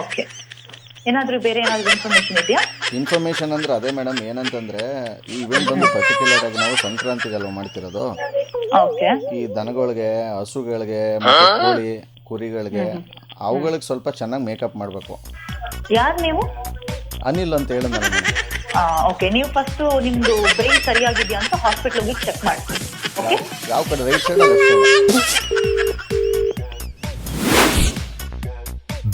Okay. ಏನಾದರೂ ಬೇರೆ ಏನಾದ್ರು ಇನ್ಫಾರ್ಮೇಶನ್ ಇದೆಯಾ? ಇನ್ಫಾರ್ಮೇಷನ್ ಅಂದ್ರೆ ಅದೇ ಮೇಡಮ್ ಏನಂತಂದ್ರೆ ಈ ಇವೆಂಟ್ ಒಂದು ಪರ್ಟಿಕ್ಯುಲರ್ ಆಗಿ ನಾವು ಸಂಕ್ರಾಂತಿಗಲ್ವ ಮಾಡ್ತಿರೋದು? ಓಕೆ. ಈ ದನಗಳಿಗೆ ಹಸುಗಳಿಗೆ ಮತ್ತೆ ಕೋಳಿ ಕುರಿಗಳಿಗೆ ಅವುಗಳಿಗೆ ಸ್ವಲ್ಪ ಚೆನ್ನಾಗಿ ಮೇಕಪ್ ಮಾಡಬೇಕು. ಯಾರು ನೀವು? ಅನಿಲ್ ಅಂತ ಹೇಳಿ ಮೇಡಮ್ ಓಕೆ. ನೀವು ಫಸ್ಟ್ ನಿಮ್ದು ಬ್ರೈನ್ ಸರಿಯಾಗಿದೆಯಾ ಅಂತ ಹಾಸ್ಪಿಟಲ್ ಹೋಗಿ ಚೆಕ್ ಮಾಡ್ತೀನಿ. ಓಕೆ? ಯಾವ ಕಡೆ ರೈಟ್ ಸೈಡ್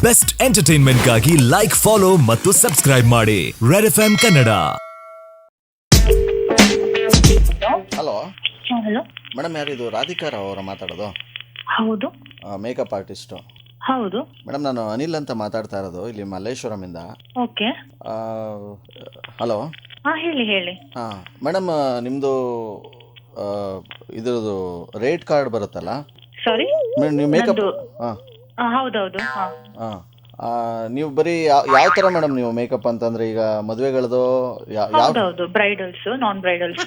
ಬೆಸ್ಟ್ ಎಂಟರ್ಟೈನ್ಮೆಂಟ್ಗಾಗಿ ಲೈಕ್ ಫಾಲೋ ಮತ್ತು ಸಬ್ಸ್ಕ್ರೈಬ್ ಮಾಡಿ. Red F M Kannada hello hello madam ಯಾರಿದು ರಾಧಿಕಾ ರಾವ್ ಅವರ ಮಾತಾಡೋದು? ಹೌದು. ಮೇಕಪ್ ಆರ್ಟಿಸ್ಟು ಹೌದು. ಮೇಡಮ್ ನಾನು ಅನಿಲ್ ಅಂತ ಮಾತಾಡ್ತಾ ಇರೋದು ಇಲ್ಲಿ ಮಲ್ಲೇಶ್ವರಮಿಂದ ಓಕೆ. ಹಲೋ ಹಾ ಹೇಳಿ ಹೇಳಿ. ಹಾ ಮೇಡಮ್ ನಿಮ್ಮದು ಇದ್ರದ್ದು ರೇಟ್ ಕಾರ್ಡ್ ಬರುತ್ತಲ್ಲ? ಸಾರಿ ಮೇಡಮ್ ನೀವು ಮೇಕಪ್ ಹಾಂ. ಹೌದೌದು. ಹಾ. ಹಾಂ. ನೀವು ಬರೀ ಯಾವ ತರ ಮೇಡಮ್ ನೀವು ಮೇಕಪ್ ಅಂತಂದ್ರೆ ಈಗ ಮದುವೆಗಳದು ಯಾವ ಹೌದೌದು. Bridals non bridals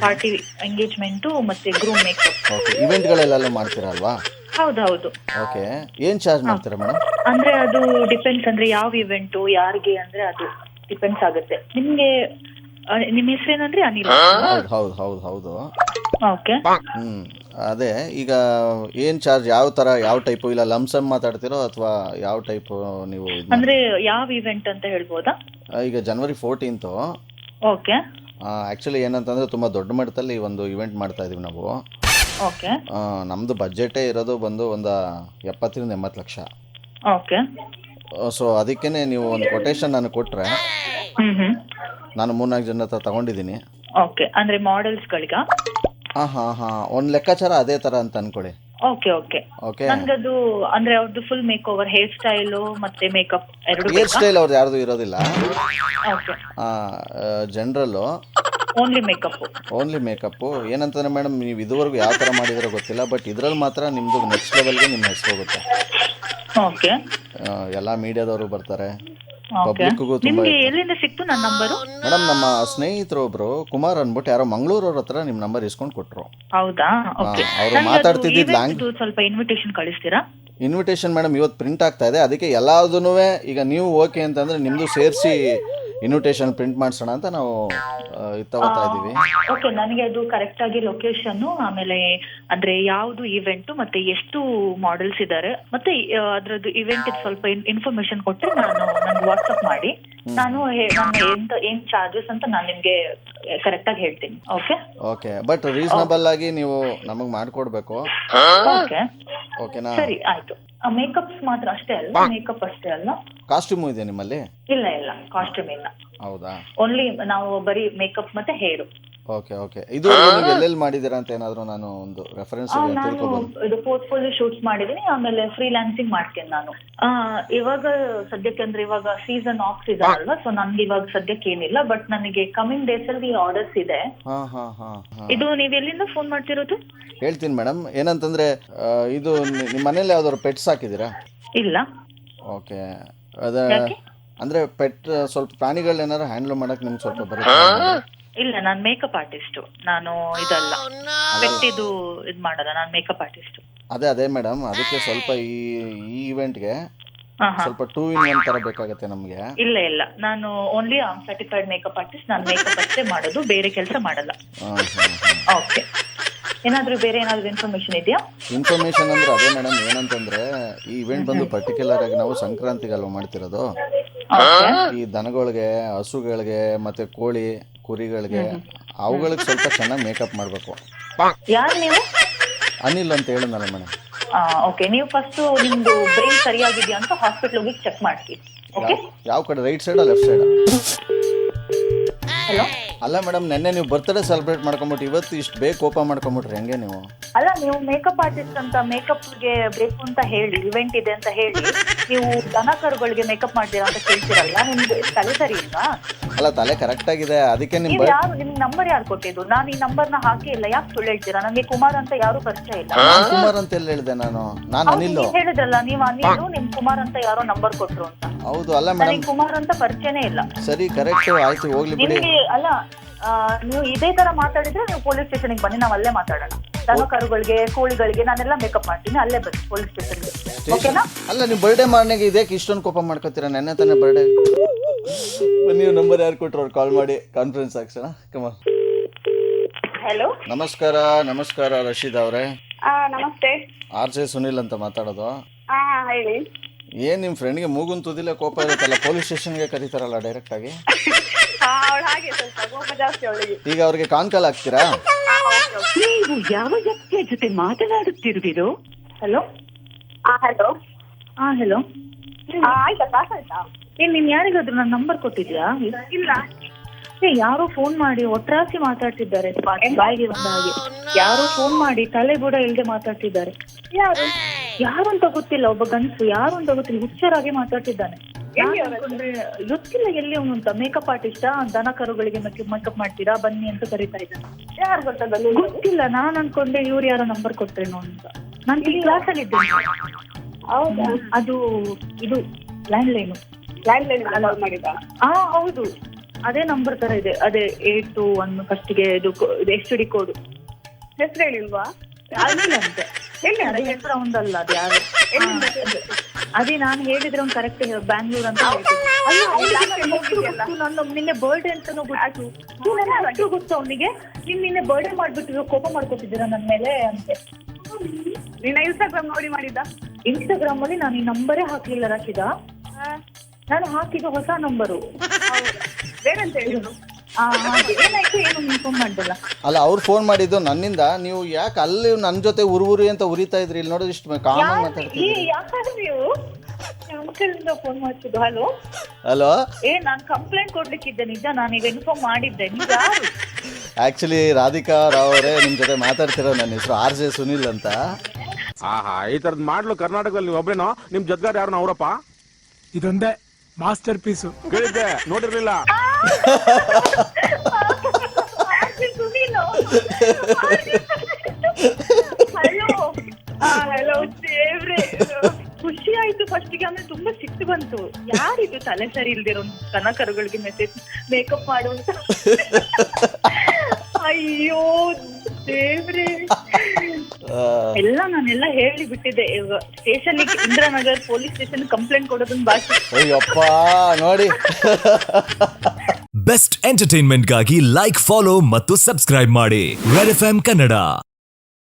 party engagement ಮತ್ತೆ ಗ್ರೂಮ್ ಮೇಕಪ್ ಓಕೆ ಇವೆಂಟ್ಗಳೆಲ್ಲ ಮಾಡ್ತೀರಾ ಅಲ್ವಾ? ಹೌದೌದು. ಓಕೆ ಏನು ಚಾರ್ಜ್ ಮಾಡ್ತೀರಾ ಮೇಡಮ್ ಅಂದ್ರೆ ಅದು ಡಿಪೆಂಡ್ಸ್ ಅಂದ್ರೆ ಯಾವ ಇವೆಂಟು ಯಾರಿಗೆ ಅಂದ್ರೆ ಅದು ಡಿಪೆಂಡ್ಸ್ ಆಗುತ್ತೆ. ನಿಮ್ಗೆ ಆ, ನಿಮ್ ಹೆಸರೇನಂದ್ರೆ ಅನಿಲ್. ಹೌದು ಹೌದು ಹೌದು ಹೌದು. ಓಕೆ ಹ್ಞೂ ಅದೇ ಈಗ ಏನು ಚಾರ್ಜ್ ಯಾವ ತರ ಯಾವ ಟೈಪು ಇಲ್ಲ ಲಮ್ಸಮ್ ಮಾತಾಡ್ತಿರೋ ಅಥವಾ ಯಾವ ಟೈಪು ನೀವು ಇದು ಅಂದ್ರೆ ಯಾವ ಇವೆಂಟ್ ಅಂತ ಹೇಳ್ಬೋದಾ? ಈಗ ಜನವರಿ ಫೋರ್ಟೀನ್ತು ಓಕೆ ಆ್ಯಕ್ಚುಲಿ ಏನಂತಂದರೆ ತುಂಬ ದೊಡ್ಡ ಮಟ್ಟದಲ್ಲಿ ಒಂದು ಇವೆಂಟ್ ಮಾಡ್ತಾ ಇದೀವಿ ನಾವು. ಓಕೆ ನಮ್ದು ಬಜೆಟೇ ಇರೋದು ಬಂದು ಒಂದು ಎಪ್ಪತ್ತರಿಂದ ಎಂಬತ್ತು ಲಕ್ಷ. ಓಕೆ ಸೊ ಅದಕ್ಕೇನೆ ನೀವು ಒಂದು ಕೊಟೇಶನ್ ನಾನು ಕೊಟ್ಟರೆ ಹ್ಮ್ ಹ್ಮ್. ನಾನು ಮೂರ್ನಾಲ್ಕು ಜನ ಹತ್ರ ತಗೊಂಡಿದ್ದೀನಿ. ಓಕೆ ಅಂದ್ರೆ ಮಾಡೆಲ್ಸ್ ಗಳಿಗ? ಹಾಂ ಹಾ ಹಾ ಒಂದ್ ಲೆಕ್ಕಾಚಾರ ಅದೇ ತರ ಅಂತ ಅನ್ಕೊಳ್ಳಿ. Okay okay. ಓಕೆ ನನ್ಗದು ಅಂದ್ರೆ ಅವ್ರದ್ದು full makeover hairstyle ಮತ್ತೆ ಮೇಕಪ್ ಎರಡು ಹೇರ್ ಸ್ಟೈಲ್ ಅವ್ರದ್ದು ಯಾರ್ದು ಇರೋದಿಲ್ಲ. ಓಕೆ. ಜನರಲ್ಲು ಓನ್ಲಿ ಮೇಕಪ್ ಓನ್ಲಿ ಮೇಕಪ್ ಏನಂತಂದ್ರೆ ಮೇಡಮ್ ನೀವು ಇದುವರೆಗೂ ಯಾವ ತರ ಮಾಡಿದಿರೋ ಗೊತ್ತಿಲ್ಲ ಬಟ್ ಇದರಲ್ಲಿ ಮಾತ್ರ ನಿಮ್ಮದು ನೆಕ್ಸ್ಟ್ ಲೆವೆಲ್ಗೆ ನಿಮ್ಮ ಹೆಸರು ಹೋಗುತ್ತೆ. ಓಕೆ. ಎಲ್ಲ ಮೀಡಿಯಾದವರು ಬರ್ತಾರೆ. ಪಬ್ಲಿಕ್ಗೂ ತುಂಬ ನಿಮ್ಗೆ ಎಲ್ಲಿಂದ ಸಿಕ್ತು ನನ್ನ ನಂಬರು? ಮೇಡಮ್ ನಮ್ಮ ಸ್ನೇಹಿತರು ಒಬ್ರು ಕುಮಾರ್ ಅಂದ್ಬಿಟ್ಟು ಯಾರೋ ಮಂಗಳೂರವ್ರ ಹತ್ರ ನಿಮ್ ನಂಬರ್ ಇಸ್ಕೊಂಡು ಕೊಟ್ರು. ಹೌದಾ? ಓಕೆ ಅವ್ರು ಮಾತಾಡ್ತಿದ್ದಿದ್ ಲ್ಯಾಂಗ್ ಸ್ವಲ್ಪ ಇನ್ವಿಟೇಷನ್ ಕಳಿಸ್ತೀರಾ? ಇನ್ವಿಟೇಷನ್ ಮೇಡಮ್ ಇವತ್ತು ಪ್ರಿಂಟ್ ಆಗ್ತಾ ಇದೆ. ಅದಕ್ಕೆ ಎಲ್ಲದನ್ನೂ ಈಗ ನೀವು ಓಕೆ ಅಂತಂದ್ರೆ ನಿಮ್ದು ಸೇರಿಸಿ ಇನ್ವಿಟೇಷನ್ ಪ್ರಿಂಟ್ ಮಾಡಿಸೋಣ ಅಂತ ನಾವು ತಗೋತಾ ಇದೀವಿ ಓಕೆ ನನಗೆ ಅದು ಕರೆಕ್ಟ್ ಆಗಿ ಲೊಕೇಶನ್ ಆಮೇಲೆ ಅಂದ್ರೆ ಯಾವುದು ಇವೆಂಟ್ ಮತ್ತೆ ಎಷ್ಟು ಮಾಡೆಲ್ಸ್ ಇದ್ದಾರೆ ಮತ್ತೆ ಅದ್ರದ್ದು ಇವೆಂಟ್ ಸ್ವಲ್ಪ ಇನ್ಫಾರ್ಮೇಶನ್ ಕೊಟ್ಟರೆ ನಾನು ನನ್ಗೆ ವಾಟ್ಸಪ್ ಮಾಡಿ. ನಾನು ಎಂತ ಏನ್ ಚಾರ್ಜಸ್ ಅಂತ ನಾನು ನಿಮ್ಗೆ ಕರೆಕ್ಟ್ ಆಗಿ ಹೇಳ್ತೀನಿ ಓಕೆ ಓಕೆ ಬಟ್ ರೀಸನಬಲ್ ಆಗಿ ನೀವು ನಮಗ್ ಮಾಡ್ಕೊಡ್ಬೇಕು. ಓಕೆ ಓಕೆನಾ ಸರಿ ಆಯ್ತು. ಮೇಕಪ್ಸ್ ಮಾತ್ರ ಅಷ್ಟೇ ಅಲ್ಲ? ಮೇಕಪ್ ಅಷ್ಟೇ ಅಲ್ಲ? ಕಾಸ್ಟ್ಯೂಮ್ ಇದೆ ನಿಮ್ಮಲ್ಲಿ? ಇಲ್ಲ ಇಲ್ಲ ಕಾಸ್ಟ್ಯೂಮ್ ಇಲ್ಲ. ಹೌದಾ? ಓನ್ಲಿ ನಾವು ಬರೀ ಮೇಕಪ್ ಮತ್ತೆ ಹೇರು. Okay okay. ಇದು ನೀವು ಎಲ್ಲೆಲ್ಲಿ ಮಾಡಿದ್ದೀರಾ ಅಂತ ಏನಾದರೂ ನಾನು ಒಂದು ರೆಫರೆನ್ಸ್ ನಾನು ಇದು ಪೋರ್ಟ್ಫೋಲಿಯೋ ಶೂಟ್ಸ್ ಮಾಡಿದೀನಿ ಆಮೇಲೆ ಫ್ರೀಲ್ಯಾನ್ಸಿಂಗ್ ಮಾಡ್ತೇನೆ ನಾನು. ಆ, ಇವಾಗ ಸದ್ಯಕ್ಕೆ ಅಂದ್ರೆ ಇವಾಗ ಸೀಸನ್ ಆಫ್ ಸೀಸನ್ ಅಲ್ವಾ ಸೊ ನನ್ಗೆ ಇವಾಗ ಸದ್ಯಕ್ಕೆ ಏನಿಲ್ಲ ಬಟ್ ನನಗೆ ಕಮಿಂಗ್ ಡೇಸ್ ಅಲ್ಲಿ ಆರ್ಡರ್ಸ್ ಇದೆ. ಹಾಂ ಹಾಂ ಹಾಂ ಹಾಂ. ಇದು ನೀವು ಎಲ್ಲಿಂದ ಫೋನ್ ಮಾಡ್ತಿರೋದು? ಹೇಳ್ತೀನಿ ಮೇಡಮ್. ಏನಂತಂದ್ರೆ ಇದು ನಿಮ್ಮ ಮನೇಲಿ ಯಾವ್ದಾದ್ರು ಪೆಟ್ಸ್ ಹಾಕಿದ್ದೀರಾ? ಇಲ್ಲ. ಓಕೆ. ಅದ ಯಾಕೆ? ಅಂದರೆ ಪೆಟ್ ಸ್ವಲ್ಪ ಪ್ರಾಣಿಗಳನ್ನ ಏನಾದ್ರು ಹ್ಯಾಂಡಲ್ ಮಾಡಕ್ ನಿಮ್ಗೆ ಸ್ವಲ್ಪ ಬರುತ್ತೆ? ಇಲ್ಲ ನಾನು ಮೇಕಪ್ ಆರ್ಟಿಸ್ಟ್ ನಾನು ಇದಲ್ಲ. ಪೆಟ್ಟಿದು ಇದ್ ಮಾಡಲ್ಲ ನಾನು ಮೇಕಪ್ ಆರ್ಟಿಸ್ಟ್ ಅದೇ ಅದೇ ಮೇಡಮ್ ಅದಕ್ಕೆ ಸ್ವಲ್ಪ ಈ ಈ ಇವೆಂಟ್ಗೆ ಸ್ವಲ್ಪ ಟೂ ಇನ್ ಒನ್ ತರ ಬೇಕಾಗುತ್ತೆ ನಮಗೆ. ಇಲ್ಲ ಇಲ್ಲ. ನಾನು ಓನ್ಲಿ ಸರ್ಟಿಫೈಡ್ ಮೇಕಪ್ ಆರ್ಟಿಸ್ಟ್ ನಾನು ಮೇಕಪ್ ಅಷ್ಟೇ ಮಾಡೋದು ಬೇರೆ ಕೆಲಸ ಮಾಡಲ್ಲ. ಓಕೆ ಏನಾದ್ರೂ ಬೇರೆ ಏನಾದ್ರೂ ಇನ್ಫಾರ್ಮೇಶನ್ ಇದೆಯಾ? ಇನ್ಫಾರ್ಮೇಷನ್ ಅಂದ್ರೆ ಅದೇ ಮೇಡಮ್ ಏನಂತಂದ್ರೆ ಈ ಇವೆಂಟ್ ಬಂದು ಪರ್ಟಿಕ್ಯುಲರ್ ಆಗಿ ನಾವು ಸಂಕ್ರಾಂತಿಗೆ ಅಲ್ವಾ ಮಾಡ್ತಿರೋದು ಈ ದನಗಳಿಗೆ ಹಸುಗಳಿಗೆ ಮತ್ತೆ ಕೋಳಿ ಕುರಿಗಳಿಗೆ ಅವುಗಳಿಗೆ ಸ್ವಲ್ಪ ಚೆನ್ನಾಗಿ ಮೇಕಪ್ ಮಾಡಬೇಕು. ಯಾರು ನೀವು? ಅನಿಲ್ ಅಂತ ಹೇಳಿದ್ನಲ್ಲ ಮೇಡಮ್ ಓಕೆ ನೀವು ಫಸ್ಟ್ ನಿಮ್ದು ಬ್ರೈನ್ ಸರಿಯಾಗಿದೆಯಾ ಅಂತ ಹಾಸ್ಪಿಟಲ್ ಹೋಗಿ ಚೆಕ್ ಮಾಡ್ತೀವಿ. ಓಕೆ ಯಾವ ಕಡೆ? Right side left side hello ಅಲ್ಲ ಮೇಡಮ್ ನೆನ್ನೆ ನೀವು ಬರ್ತ್ಡೇ ಸೆಲೆಬ್ರೇಟ್ ಮಾಡ್ಕೊಂಬಿಟ್ಟು ಇವತ್ತು ಇಷ್ಟು ಬೇಗ ಕೋಪ ಮಾಡ್ಕೊಂಬಿಟ್ರಿ ಹೆಂಗೆ ನೀವು? ಅಲ್ಲ ನೀವು ಮೇಕಪ್ ಆರ್ಟಿಸ್ಟ್ ಅಂತ ಮೇಕಪ್ಗೆ ಬೇಕು ಅಂತ ಹೇಳಿ ಇವೆಂಟ್ ಇದೆ ಅಂತ ಹೇಳಿ ನೀವು ದನಕರುಗಳಿಗೆ ಮೇಕಪ್ ಮಾಡ್ತೀರಾ ಅಂತ ಕೇಳ್ತೀರಲ್ಲ ನಿಮ್ಗೆ ತಲೆ ಸರಿ ಇಲ್ವಾ? ಅಲ್ಲ ತಲೆ ಕರೆಕ್ಟ್ ಆಗಿದೆ ಅದಕ್ಕೆ ನಿಮ್ಗೆ ನೀವು ಯಾರು ನಿಮ್ ನಂಬರ್ ಯಾರು ಕೊಟ್ಟಿದ್ದು? ನಾನು ಈ ನಂಬರ್ನ ಹಾಕಿ ಇಲ್ಲ ಯಾಕೆ ಸುಳ್ಳು ಹೇಳ್ತೀರಾ? ನನಗೆ ಕುಮಾರ್ ಅಂತ ಯಾರು ಪರಿಚಯ ಇಲ್ಲ. ನಾನು ಕುಮಾರ್ ಅಂತ ಎಲ್ಲ ಹೇಳಿದೆ ನಾನು? ನಾನು ಹೌದು, ಹೇಳಿದ್ರಲ್ಲ ನೀವ್ ಹೇಳಿದ್ರಲ್ಲ ನೀವು ಅನಿಲು ನಿಮ್ ಕುಮಾರ್ ಅಂತ ಯಾರೋ ನಂಬರ್ ಕೊಟ್ರು ಅಂತ. ಹೌದು ಅಲ್ಲ ಮೇಡಮ್ ನನಗೆ ಕುಮಾರ್ ಅಂತ ಪರಿಚಯನೇ ಇಲ್ಲ. ಸರಿ ಕರೆಕ್ಟ್ ಆಯ್ತು ಹೋಗ್ಲಿ ಬಿಡಿ. ನಿಮ್ಗೆ ಅಲ್ಲ ಆ, ನೀವು ಇದೇ ತರ ಮಾತಾಡಿದ್ರೆ ನೀವು ಪೊಲೀಸ್ ಸ್ಟೇಷನ್ಗೆ ಬನ್ನಿ ನಾವು ಅಲ್ಲೇ ಮಾತಾಡೋಣ. ದನ ಕರುಗಳಿಗೆ ಕೋಳಿಗಳಿಗೆ ನಾನೆಲ್ಲ ಮೇಕಪ್ ಮಾಡ್ತೀನಿ ಅಲ್ಲೇ ಬರ್ತೀನಿ ಪೊಲೀಸ್ ಸ್ಟೇಷನ್ಗೆ ಓಕೆನಾ? ಅಲ್ಲ ನೀವು ಬರ್ಡೇ ಮಾರ್ನಿಂಗ್ ಇದಕ್ಕೆ ಇಷ್ಟೊಂದು ಕೋಪ ಮಾಡ್ಕೋತೀರಾ? ನೆನ್ನೆ ತಾನೇ ಬರ್ಡೇ ನೀವು ನಂಬರ್ ಯಾರು ಕೊಟ್ಟರು ಅವ್ರು ಕಾಲ್ ಮಾಡಿ ಕಾನ್ಫರೆನ್ಸ್ ಹಾಕ್ಸೋಣ. ಕಮ ಹಲೋ ನಮಸ್ಕಾರ ನಮಸ್ಕಾರ ರಶೀದ್ ಅವರೇ. ನಮಸ್ತೆ. ಆರ್ ಜೆ ಸುನಿಲ್ ಅಂತ ಮಾತಾಡೋದು. ಹಾ ಹೇಳಿ. ಏನ್ ನಿಮ್ಮ ಫ್ರೆಂಡ್ಗೆ ಮೂಗುನ್ ತುದಿಲೆ ಕೋಪ ಇರುತ್ತಲ್ಲ ಪೊಲೀಸ್ ಸ್ಟೇಷನ್ಗೆ ಕರೀತಾರಲ್ಲ ಡೈರೆಕ್ಟ್ ಆಗಿ? ಹಾಗೆ ಸ್ವಲ್ಪ ಕೋಪ ಜಾಸ್ತಿ ಅವಳಿಗೆ. ಈಗ ಅವ್ರಿಗೆ ಕಾನ್ ಕಾಲ್ ಹಾಕ್ತೀರಾ? ನೀವು ಯಾವ ವ್ಯಕ್ತಿಯ ಜೊತೆ ಮಾತನಾಡುತ್ತಿರುವಿರೋ? ಹಲೋ ಹಾ ಹಲೋ ಹಾ ಹಲೋ ಆಯ್ತಾ ಕ್ಲಾಸ್ ಆಯ್ತಾ ಏನ್ ನೀನ್ ಯಾರಿಗಾದ್ರೂ ನನ್ನ ನಂಬರ್ ಕೊಟ್ಟಿದ್ಯಾ? ಇಲ್ಲ. ಏ ಯಾರೋ ಫೋನ್ ಮಾಡಿ ಒಟ್ರಾಸಿ ಮಾತಾಡ್ತಿದ್ದಾರೆ. ಬಾಯಿಗೆ ಬಂದ ಹಾಗೆ. ಯಾರೋ ಫೋನ್ ಮಾಡಿ ತಲೆ ಬುಡ ಇಲ್ದೆ ಮಾತಾಡ್ತಿದ್ದಾರೆ. ಯಾರು? ಯಾರು ಅಂತ ಗೊತ್ತಿಲ್ಲ ಒಬ್ಬ ಗಂಡಸು ಯಾರು ಅಂತ ಗೊತ್ತಿಲ್ಲ ಹುಚ್ಚರಾಗಿ ಮಾತಾಡ್ತಿದ್ದಾನೆ. ನಾನ್ ಅನ್ಕೊಂಡ್ರೆ ಗೊತ್ತಿಲ್ಲ ಎಲ್ಲಿ ಅವನು ಅಂತ ಮೇಕಪ್ ಆರ್ಟಿಸ್ಟಾ ದನ ಕರುಗಳಿಗೆ ಮೇಕಪ್ ಮಾಡ್ತೀರಾ? ಬನ್ನಿ ಅಂತ ಕರೀತಾ ಇದ್ದಾರೆ ಯಾರು ಗೊತ್ತಿಲ್ಲ ನಾನ್ ಅನ್ಕೊಂಡೆ ಇವ್ರು ಯಾರೋ ನಂಬರ್ ಕೊಟ್ರೇನೋ ಅಂತ. ನಾನು ಈ ಕ್ಲಾಸ್ ಅಲ್ಲಿ ಹೌದಾ? ಅದು ಇದು ಲ್ಯಾಂಡ್ ಲೈನ್ ಲ್ಯಾಂಡ್ ಲೈನ್ ಮಾಡಿದ ಹಾ ಹೌದು. ಅದೇ ನಂಬರ್ ತರ ಇದೆ. ಅದೇ ಏಟ್ ಟು ಒನ್ ಫಸ್ಟ್ಗೆ ಇದು ಎಸ್ ಡಿ ಕೋಡ್ ಹೆಸರು ಹೇಳಿಲ್ವಾ? ಹೆಸರು ಒಂದಲ್ಲ ಅದು ಯಾರು? ಅದೇ. ನಾನು ಹೇಳಿದ್ರೆ ಅವ್ನು ಕರೆಕ್ಟ್ ಬ್ಯಾಂಗ್ಳೂರ್ ಅಂತ ನನ್ನ ನಿನ್ನೆ ಬರ್ಡೇ ಅಂತಾನೂ ಗೊತ್ತು. ಅಷ್ಟು ನನ್ನ ಗೊತ್ತು ಅವನಿಗೆ. ನೀನ್ ನಿನ್ನೆ ಬರ್ಡೇ ಮಾಡ್ಬಿಟ್ಟು ಕೋಪ ಮಾಡ್ಕೊತಿದ್ದೀರ ನನ್ನ ಮೇಲೆ ಅಂತೆ. ನಿನ್ನ ಇನ್ಸ್ಟಾಗ್ರಾಮ್ ನೋಡಿ ಮಾಡಿದ್ದ? ಇನ್ಸ್ಟಾಗ್ರಾಮ್ ಅಲ್ಲಿ ನಾನು ಈ ನಂಬರೇ ಹಾಕ್ಲಿಲ್ಲ ರಾಶಿದ. ನಾನು ಹಾಕಿದ ಹೊಸ ನಂಬರು ಬೇರೆಂತ ಹೇಳಿದ್ರು? ಅಲ್ಲ ಅವ್ರು ಫೋನ್ ಮಾಡಿದ್ದು ನನ್ನಿಂದ. ನೀವು ಯಾಕೆ ಅಲ್ಲಿ ನನ್ನ ಜೊತೆ ಉರು ಉರಿ ಅಂತ ಉರಿತಾ ಇದ್ರಿ? ಇಲ್ಲಿ ನೋಡೋದು ಇಷ್ಟು ಕಾಮನ್ ಮಾತಾಡ್ತೀವಿ ಫೋನ್ ಮಾಡ್ತಿದ್ದು? ಹಲೋ ಹಲೋ ಏ ನಾನು ಕಂಪ್ಲೇಂಟ್ ಕೊಡ್ಲಿಕ್ಕಿದ್ದೆ. ನಿಜ ನಾನೀಗ ಇನ್ಫಾರ್ಮ್ ಮಾಡಿದ್ದೆ. ಆಕ್ಚುಲಿ ರಾಧಿಕಾ ರಾವ್ ಅವರೇ ನಿಮ್ಮ ಜೊತೆ ಮಾತಾಡ್ತಿರೋ ನನ್ನ ಹೆಸರು ಆರ್ ಜೆ ಸುನಿಲ್ ಅಂತ. ಆಹಾ ಈ ತರದ್ ಮಾಡ್ಲು ಕರ್ನಾಟಕದಲ್ಲಿ ನೀವು ಒಬ್ರೇನೋ? ನಿಮ್ ಜದ್ಗಾರ್ ಯಾರು ಅವರಪ್ಪ? ಇದೊಂದೇ ಮಾಸ್ಟರ್ ಪೀಸು ಕೇಳಿದ್ದೆ ನೋಡಿರ್ಲಿಲ್ಲ. ಹಲೋ ಹಲೋ ದೇವ್ರೆ ಖುಷಿ ಆಯ್ತು ಫಸ್ಟಿಗೆ ಆಮೇಲೆ ತುಂಬಾ ಸಿಟ್ಟು ಬಂತು ಯಾರಿದು ತಲೆ ಸರಿ ಇಲ್ದಿರೋ ದನ ಕರುಗಳಿಗೆ ಮೆಸೇಜ್ ಮೇಕಪ್ ಮಾಡು ಅಂತ ಅಯ್ಯೋ, ದೇವ್ರೆ. ಎಲ್ಲ ನಾನೆಲ್ಲ ಹೇಳಿ ಬಿಟ್ಟಿದ್ದೆ ಇವಾಗ station Indiranagar police station complaint ಕೊಡೋದನ್ನ ಬಾಕಿ. ಅಯ್ಯಪ್ಪ ನೋಡಿ. ಬೆಸ್ಟ್ ಎಂಟರ್ಟೈನ್ಮೆಂಟ್ಗಾಗಿ ಲೈಕ್ ಫಾಲೋ ಮತ್ತು ಸಬ್ಸ್ಕ್ರೈಬ್ ಮಾಡಿ. Red F Kannada